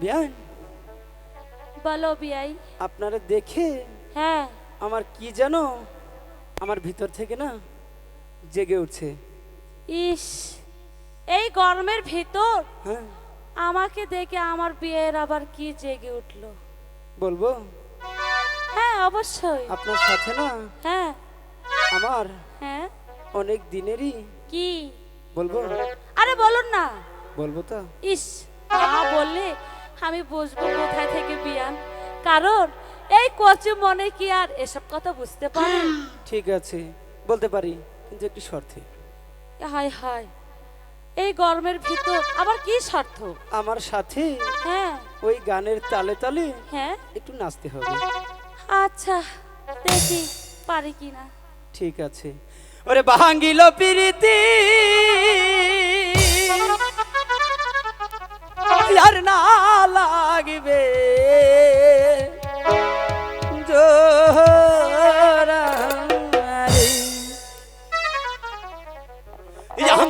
বিয়ান বলো বিয়াই। আপনারা দেখে হ্যাঁ। আমার কি জানো আমার ভিতর থেকে না জেগে উঠছে। ইস এই গরমের ভিতর হ্যাঁ। আমাকে দেখে আমার বিয়ের আবার কি জেগে উঠল? বলব? হ্যাঁ অবশ্যই। আপনার সাথে না হ্যাঁ। আমার হ্যাঁ। অনেক দিনেরই কি? বলব? আরে বলুন না। বলব তো? ইস না বললে আমি বুঝব কোথায় থেকে বিয়ান কারণ এই কচু মনে কি আর এসব কথা বুঝতে পারে? ঠিক আছে বলতে পারি কিন্তু একটু শর্তে। হায় হায় এই গরমের ভিতর আবার কি স্বার্থ? আমার সাথে হ্যাঁ। ওই গানের তালে তালে হ্যাঁ। একটু নাচতে হবে। আচ্ছা দেখি পারি কিনা। ঠিক আছে। ওরে ভাঙ্গিল পিরিতি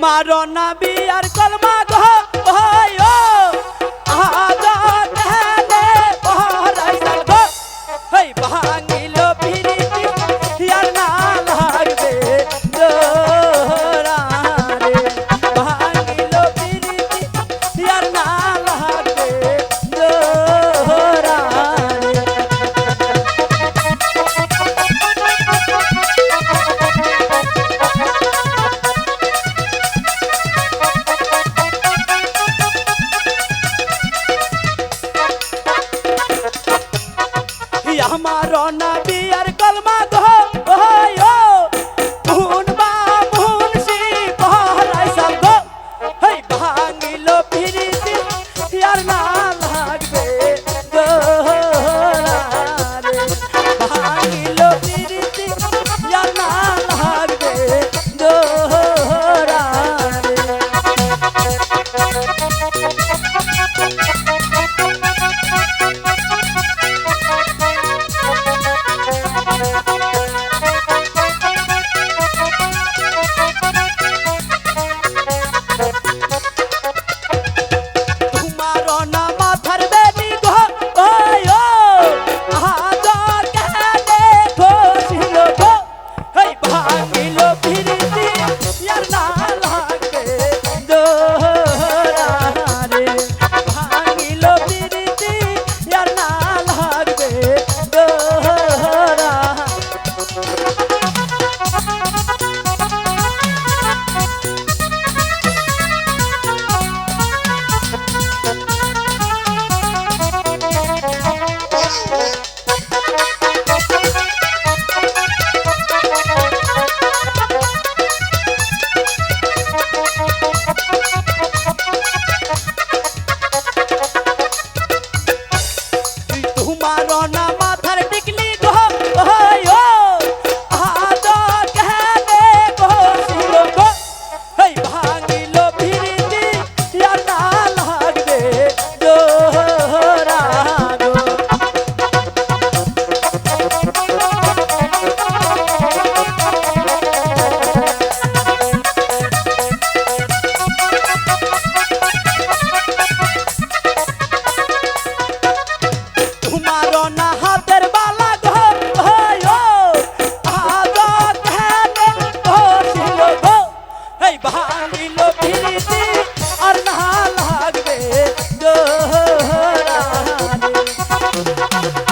আমার না বিয়ার কলমা গো ভাই ও Thank you.